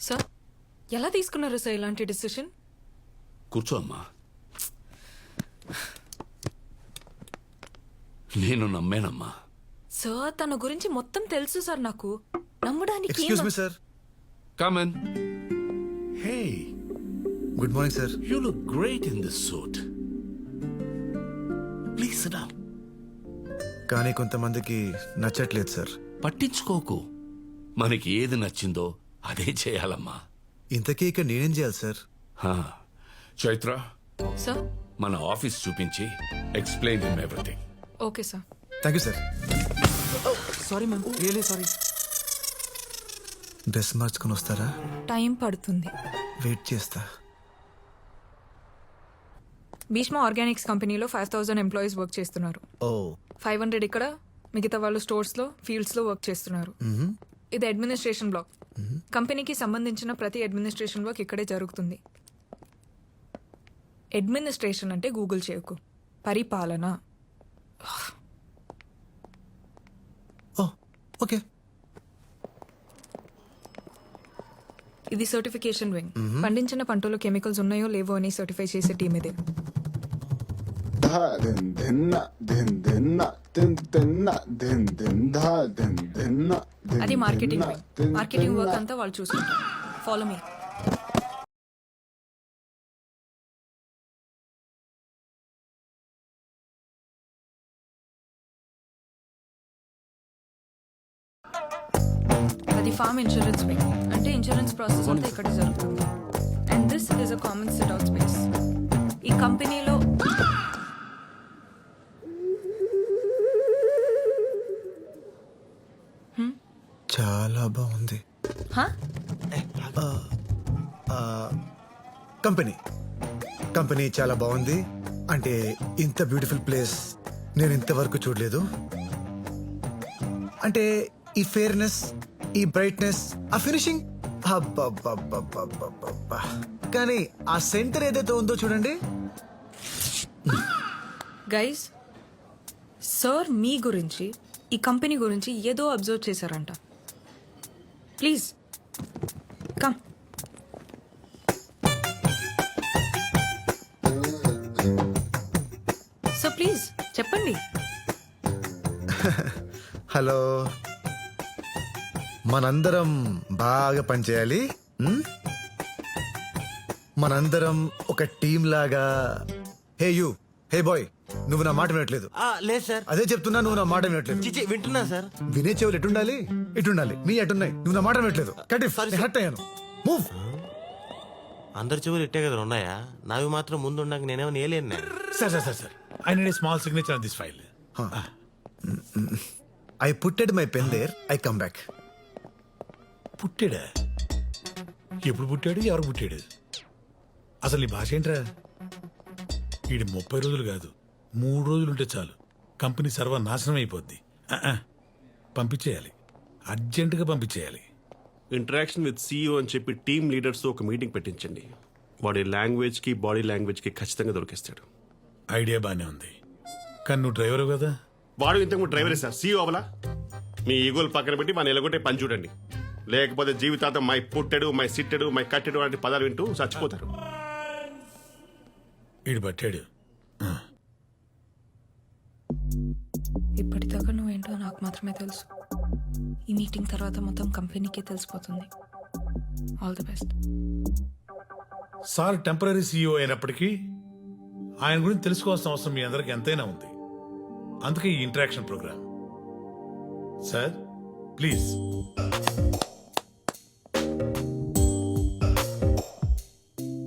Sir ఎలా తీసుకున్నారు sir ఇలాంటి డిసిషన్? కూర్చో అమ్మా. నేను నమ్మానమ్మా. సార్ తన గురించి మొత్తం తెలుసు సార్ నాకు. నమ్మడానికి మీ sir come on Hey, good morning sir you look great in this suit. Please sit down. కానీ కొంతమందికి నచ్చట్లేదు సార్ పట్టించుకోకు. మనకి ఏది నచ్చిందో అదే చేయాలమ్మా. ఇంతకీ ఇక నేనేం చేయాలి సార్? హా. చైత్ర సార్? మన ఆఫీస్ చూపించి explain him everything. Okay sir. Thank you sir. Sorry ma'am. Really sorry. Dress మార్చుకొని వస్తారా? టైం పడుతుంది. వెయిట్ చేస్తా. భీష్మ ఆర్గానిక్స్ కంపెనీలో ఫైవ్ థౌసండ్ ఎంప్లాయీస్ వర్క్ చేస్తున్నారు. ఓ. ఫైవ్ హండ్రెడ్ ఇక్కడ మిగతా వాళ్ళు స్టోర్స్లో ఫీల్డ్స్లో వర్క్ చేస్తున్నారు. ఇది అడ్మినిస్ట్రేషన్ బ్లాక్ కంపెనీకి సంబంధించిన ప్రతి అడ్మినిస్ట్రేషన్ వర్క్ ఇక్కడే జరుగుతుంది. అడ్మినిస్ట్రేషన్ అంటే గూగుల్ చేయకు. పరిపాలన. ఓకే. ఇది సర్టిఫికేషన్ వింగ్ పండించిన పంటలో కెమికల్స్ ఉన్నాయో లేవో అని సర్టిఫై చేసే టీం ఇదే. धा दिन दिन ना दिन दिन ना दिन दिन ना दिन दिन धा दिन दिन ना दिन అది మార్కెటింగ్ दिन ना, వింగ్ दिन మార్కెటింగ్ दिन వర్క్ ना। అంతా వాళ్ళు చూసుకుంటారు ఫాలో మీ అది ఫార్మ్ ఇన్సూరెన్స్ వింగ్ అంటే ఇన్సూరెన్స్ ప్రాసెస్ అంతా ఇక్కడ జరుగుతుంది and this is a common set out space ఈ కంపెనీలో చాలా బాగుంది. హా? కంపెనీ. కంపెనీ చాలా బాగుంది. అంటే ఇంత బ్యూటిఫుల్ ప్లేస్ నేను ఇంతవరకు చూడలేదు. అంటే ఈ ఫేర్నెస్ ఈ బ్రైట్నెస్ ఆ ఫినిషింగ్. కానీ ఆ సెంటర్ ఏదైతే ఉందో చూడండి. గైస్ సార్ మీ గురించి ఈ కంపెనీ గురించి ఏదో అబ్జర్వ్ చేశారంట. ప్లీజ్. కమ్ సో ప్లీజ్ చెప్పండి. హలో. మనందరం బాగా పనిచేయాలి ఉమ్? మనందరం ఒక టీం లాగా. హే యూ హే బాయ్ నువ్వు నా మాట వినట్లేదు. లేదు సార్. అదే చెప్తున్నా నువ్వు నా మాట వినట్లేదు. చిచి వింటున్నా సార్. వినే చెవులు ఎటుండాలి? ఇటుండాలి నీ ఎటున్నాయి? నువ్వు నా మాట వినట్లేదు. కటిఫ్ Sorry, sir. హట్ అయ్యాను. మూవ్ అందరి చెవులు ఇట్టే కదా ఉన్నాయా? నావి మాత్రం ముందు ఉన్నాక నేనేమో నేలేను sir, sir, sir. I need a small signature on this file. I putted my pen there I come back పుట్టాడా? ఎప్పుడు పుట్టాడు? ఎవరు పుట్టాడు? అసలు ఈ భాష ఏంట్రా? ఈడు ముప్పై రోజులు కాదు. మూడు రోజులు ఉంటే చాలు. కంపెనీ సర్వనాశనం అయిపోద్ది. పంపించేయాలి. అర్జెంటుగా పంపించేయాలి. ఇంటరాక్షన్ విత్ సీఈఓ అని చెప్పి టీమ్ లీడర్స్తో ఒక మీటింగ్ పెట్టించండి. వాడి లాంగ్వేజ్కి బాడీ లాంగ్వేజ్కి ఖచ్చితంగా దొరికిస్తాడు. ఐడియా బానే ఉంది. కానీ నువ్వు డ్రైవర్ కదా? వాడు ఇంతకు డ్రైవరే సార్? సీఈఓ అవలా? మీ ఈగోలు పక్కన పెట్టి మన ఎలగొట్టే పని చూడండి. లేకపోతే జీవితాంతం మై పుట్టెడు మై సిట్టెడు మై కట్టెడు వంటి పదాలు వింటూ చచ్చిపోతారు. ఈడు పట్టాడు. ఇప్పటిదాకా నువ్వేంటో నాకు మాత్రమే తెలుసు. ఈ మీటింగ్ తర్వాత మొత్తం కంపెనీకే తెలిసిపోతుంది. All the best sir temporary CEO అయినప్పటికీ ఆయన గురించి తెలుసుకోవాల్సిన అవసరం మీ అందరికి ఎంతైనా ఉంది. అందుకే ఈ interaction program. Sir please.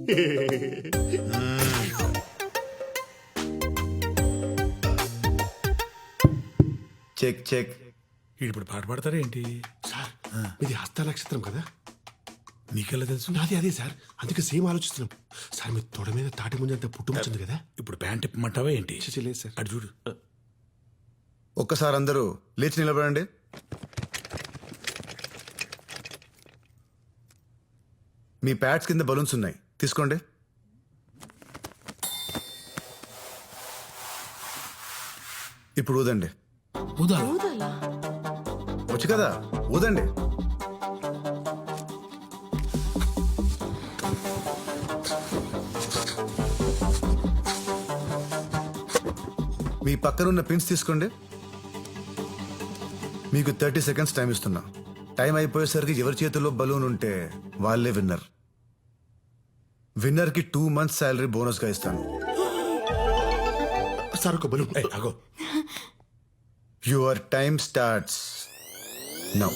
Check check. ఇప్పుడు పాట పాడతారా ఏంటి? సార్ ఇది హస్త నక్షత్రం కదా. నీకెలా తెలుసు? నాది అదే సార్. అందుకే సేమ్ ఆలోచిస్తున్నాం. సార్ మీ తొడ మీద తాటి ముంజంత పుట్టుముచ్చింది కదా. ఇప్పుడు ప్యాంట్ ఇప్పమంటావా ఏంటి? లేదు సార్. అటు చూడు. ఒక్కసారి అందరూ లేచి నిలబడండి. మీ ప్యాడ్స్ కింద బలూన్స్ ఉన్నాయి. తీసుకోండి. ఇప్పుడు ఊదండి. వచ్చు కదా ఊదండి. మీ పక్కనున్న పిన్స్ తీసుకోండి. మీకు థర్టీ సెకండ్స్ టైం ఇస్తున్నా. టైం అయిపోయేసరికి ఎవరి చేతిలో బలూన్ ఉంటే వాళ్ళే విన్నర్ విన్నర్కి టూ మంత్స్ శాలరీ బోనస్గా ఇస్తాను. సార్ ఒక బలూన్. అగో your time starts now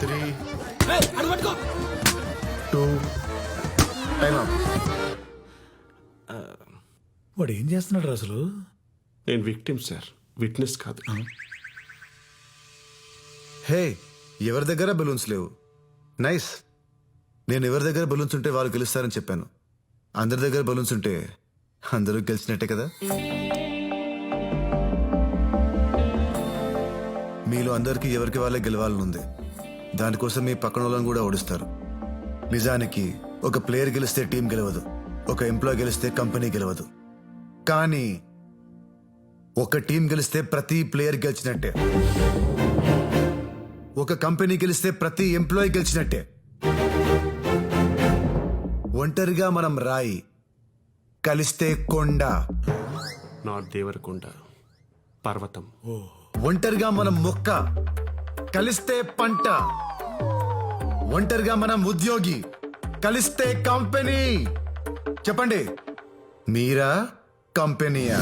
three two time up వాడు ఏం చేస్తున్నాడు రా అసలు? నేను విక్టిమ్ సార్. విట్నెస్ కాదు. హే ఎవరి దగ్గర బెలూన్స్ లేవు? నైస్ నేను ఎవరి దగ్గర బెలూన్స్ ఉంటే వాళ్ళు గెలుస్తారని చెప్పాను. అందరి దగ్గర బెలూన్స్ ఉంటే అందరూ గెలిచినట్టే కదా? మీలో అందరికీ ఎవరికి వాళ్ళే గెలవాలనుంది. దానికోసం మీ పక్కన వాళ్ళని కూడా ఓడిస్తారు. నిజానికి ఒక ప్లేయర్ గెలిస్తే టీం గెలవదు. ఒక ఎంప్లాయ్ గెలిస్తే కంపెనీ గెలవదు. కానీ ఒక టీం గెలిస్తే ప్రతి ప్లేయర్ గెలిచినట్టే. ఒక కంపెనీ గెలిస్తే ప్రతి ఎంప్లాయీ గెలిచినట్టే. ఒంటరిగా మనం రాయి. కలిస్తే కొండ. నాట్ దేవరకొండ పర్వతం. ఒంటరిగా మనం మొక్క. కలిస్తే పంట. ఒంటరిగా మనం ఉద్యోగి. కలిస్తే కంపెనీ. చెప్పండి. మీరా కంపెనీయా?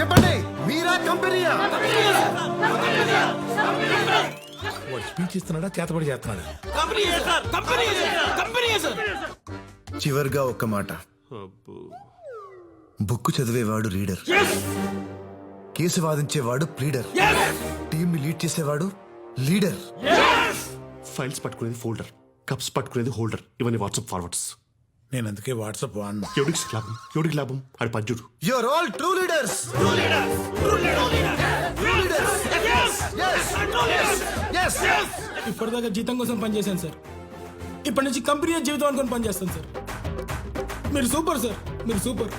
చెప్పండి. మీరా కంపెనీయా? వాడు స్పీచ్ ఇస్తున్నాడా చేతబడి చేస్తున్నాడా? చివరిగా ఒక్క మాట. అబ్బో. బుక్ చదివేవాడు రీడర్. కేసు వాదించేవాడు ప్లీడర్. టీం లీడ్ చేసేవాడు లీడర్. ఫైల్స్ పట్టుకునేది ఫోల్డర్ కప్స్ పట్టుకునేది హోల్డర్ ఇవన్నీ వాట్సాప్ ఫార్వర్డ్స్ నేను అందుకే వాట్సాప్ వాడినా. ఎవడికి లాభం? ఎవడికి లాభం? ఆడి పద్యుడు యువర్ ఆల్ ట్రూ లీడర్స్ ఇప్పటిదాకా జీతం కోసం పనిచేశాను సార్. ఇప్పటి నుంచి కంపెనీ జీవితం అనుకొని పనిచేస్తాను సార్. మీరు సూపర్ సార్. మీరు సూపర్.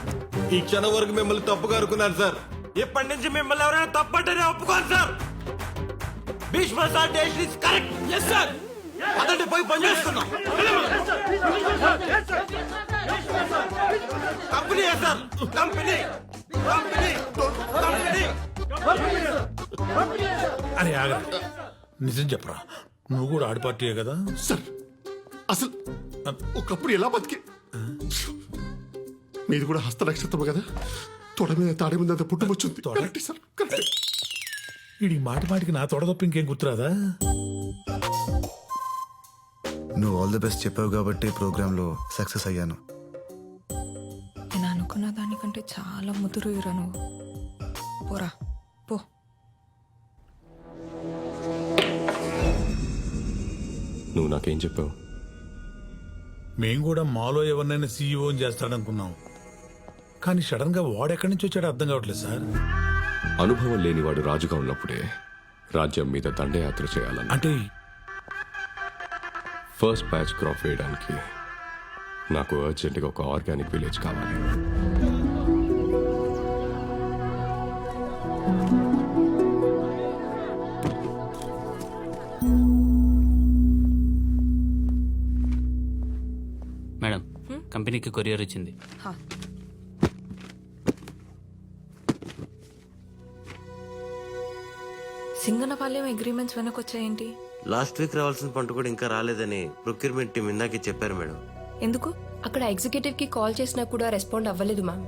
ఈ క్షణం వరకు మిమ్మల్ని తప్పుగా అనుకున్నాను సార్. ఇప్పటి నుంచి మిమ్మల్ని ఎవరైనా తప్పంటేనే ఒప్పుకోను సార్. భీష్మ సార్ డేషన్ ఇస్ కరెక్ట్. ఎస్ సార్ అదండి పోయి పని చేసుకున్నాం company sir company company company. అరే ఆగా నిజం చెప్పరా నువ్వు కూడా ఆడి పార్టీయే కదా? సార్ అసలు ఒకప్పుడు ఎలా బతికి మీది కూడా హస్త నక్షత్రం కదా? తొడ మీద తాడి మీద అంత పుట్టుమొచ్చింది? Correct sir correct. వీడి మాటి మాటికి నా తొడ తప్ప ఇంకేం గుర్తురాదా? నువ్వు ఆల్ ది బెస్ట్ చెప్పావు కాబట్టి ప్రోగ్రాంలో సక్సెస్ అయ్యాను. నేను అనుకున్న దానికంటే చాలా ముదురు ఇరా నువ్వు. పోరా పో. నువ్వు నాకేం చెప్పావు? మేం కూడా మాలో ఎవరినైనా సీఈఓ చేస్తాడనుకున్నాం. కానీ సడన్గా వాడెక్కడి నుంచి వచ్చాడో అర్థం కావట్లేదు సార్. అనుభవం లేనివాడు రాజుగా ఉన్నప్పుడే రాజ్యం మీద దండయాత్ర చేయాలని. అంటే ఫస్ట్ బ్యాచ్ క్రాప్ వేయడానికి నాకు అర్జెంటుగా ఒక ఆర్గానిక్ విలేజ్ కావాలి. మేడం కంపెనీకి కొరియర్ వచ్చింది. హా. సింగనపాలెం అగ్రిమెంట్స్ వెనకొచ్చాయేంటి? లాస్ట్ వీక్ రావాల్సిన పంట కూడా ఇంకా రాలేదని ప్రొక్యూర్మెంట్ టీం ఇందాకే చెప్పారు మేడం. ఎందుకు? అక్కడ ఎగ్జిక్యూటివ్కి కాల్ చేసినా కూడా రెస్పాండ్ అవ్వలేదు మ్యామ్.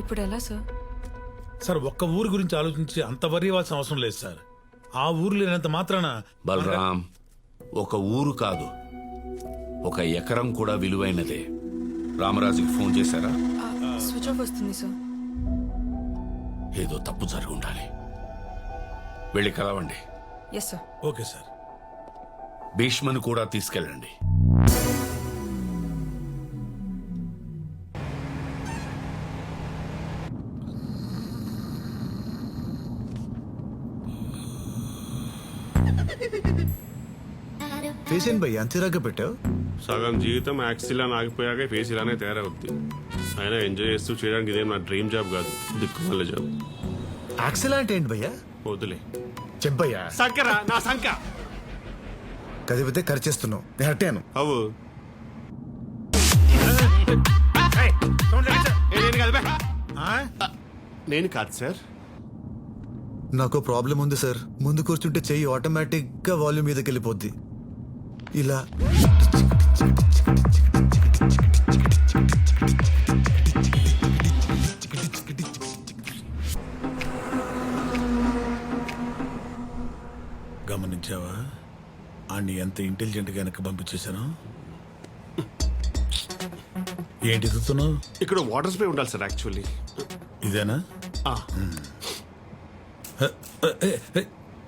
ఇప్పుడు ఎలా సార్ సార్ ఒక్క ఊరి గురించి ఆలోచించి అంత వరి ఇవ్వాల్సిన అవసరం లేదు సార్. ఆ ఊరు లేనంత మాత్రాన బలరాం ఒక ఊరు కాదు. ఒక ఎకరం కూడా విలువైనదే. రామరాజుకి ఫోన్ చేశారా? స్విచ్ ఆఫ్ వస్తుంది సార్. ఏదో తప్పు జరిగి ఉండాలి. వెళ్ళి కలవండి. Yes sir okay sir. భీష్మను కూడా తీసుకెళ్ళండి. ఫేస్ ఏంటి భయ్యా? అంత ఇరాగ్గా పెట్టావు? సగం జీవితం యాక్సిలా ఆగిపోయాక ఫేస్ ఇలానే తయారవుద్ది. అయినా ఎంజాయ్ చేస్తూ చేయడానికి ఇదేం నా డ్రీమ్ జాబ్ కాదు దిక్కుమల్ల జాబ్. యాక్సెల్ అంటే ఏంటి భయ్యా? వదిలే చెప్పయ్యా సంకరా నా సంక కదిపితే ఖర్చేస్తున్నావు నేను అట్టాను. అవు నేను కాదు బే. నేను కాదు సార్. నాకు ప్రాబ్లం ఉంది సార్. ముందు కూర్చుంటే చెయ్యి ఆటోమేటిక్గా వాల్యూమ్ మీదకి వెళ్ళిపోద్ది. ఇలా. గమనించావా? ఆడిని ఎంత ఇంటెలిజెంట్గా వెనక్కి పంపించేశాను? ఏంటి ఎదుగుతున్నావు ఇక్కడ వాటర్ స్ప్రే ఉండాలి సార్ యాక్చువల్లీ ఇదేనా?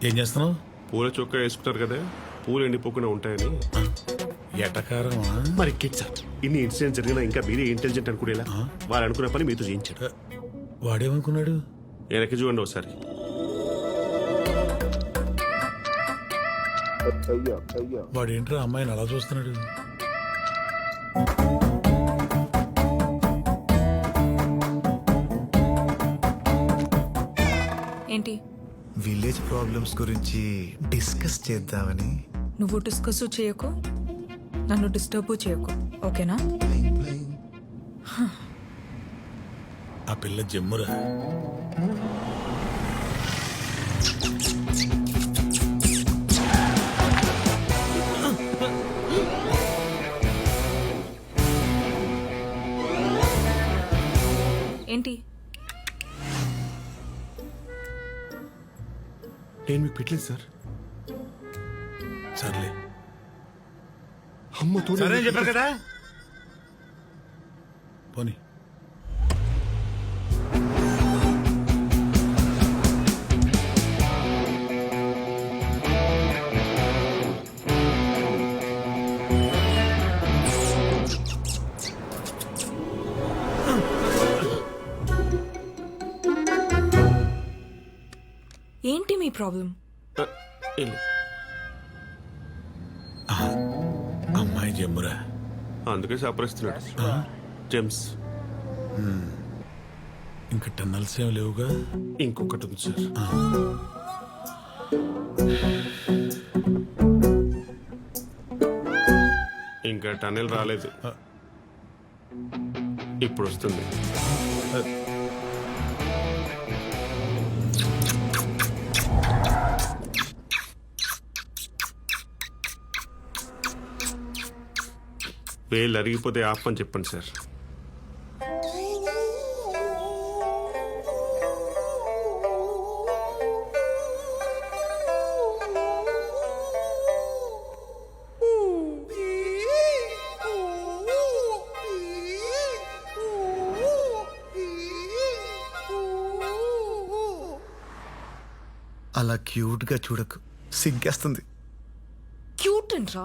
ఏం చేస్తున్నావు? పూల చొక్కా వేసుకుంటారు కదా. పూలు ఎండిపోకుండా ఉంటాయని. ఎటకారమా? మరి కిడ్ సార్ ఇన్ని ఇన్సిడెంట్స్ జరిగినా ఇంకా మీరే ఇంటెలిజెంట్ అనుకునేలా? వాళ్ళు అనుకున్న పని మీతో చేయించాడు వాడేమనుకున్నాడు? వెనక్కి చూడండి ఒకసారి. వాడేంట్రా అమ్మాయిని అలా చూస్తున్నాడు? ఏంటి? విలేజ్ ప్రాబ్లమ్స్ గురించి డిస్కస్ చేద్దామని నువ్వు డిస్కస్ చేయకు. నన్ను డిస్టర్బ్ చేయకు. ఓకేనా? ఆ పిల్ల జమ్మురా. ఏంటి? నేను మీకు పెట్టలేదు సార్. సర్లే. అమ్మతో సరే చెప్పారు కదా? పోనీ. ఏంటి మీ ప్రాబ్లం? వెళ్ళు. అందుకే సపరిస్తున్నాడు జెమ్స్. ఇంకా టన్నల్స్ ఏం లేవుగా? ఇంకొకటి ఉంది సార్. ఇంకా టన్నెల్ రాలేదు. ఇప్పుడు వస్తుంది. వేలు అరిగిపోతే ఆపని చెప్పండి సార్. అలా క్యూట్గా చూడకు. సిగ్గేస్తుంది. క్యూట్ అంట్రా?